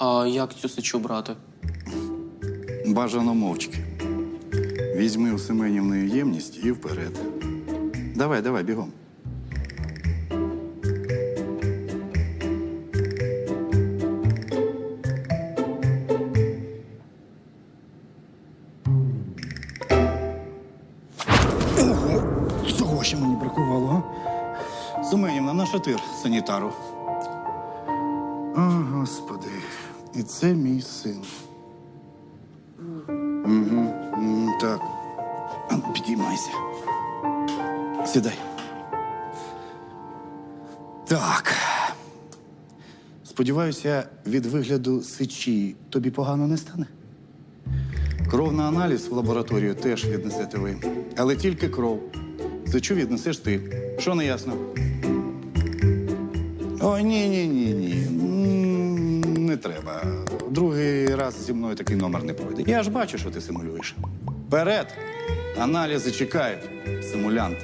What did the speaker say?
А як цю сечу брати? Бажано мовчки. Візьми у Семенівної ємність і вперед. Давай, давай, бігом. Ого, цього ще мені бракувало, а? Семенівна, на шатир санітару. О, Господи, і це мій син. Угу, так. Підіймайся. Сідай. Так. Сподіваюся, від вигляду сечі тобі погано не стане. Кров на аналіз в лабораторію теж віднесете ви. Але тільки кров. Сечу віднесеш ти. Що не ясно? Ой, ні, ні, ні, ні. Треба. Другий раз зі мною такий номер не пройде. Я ж бачу, що ти симулюєш. Вперед! Аналізи чекають. Симулянт.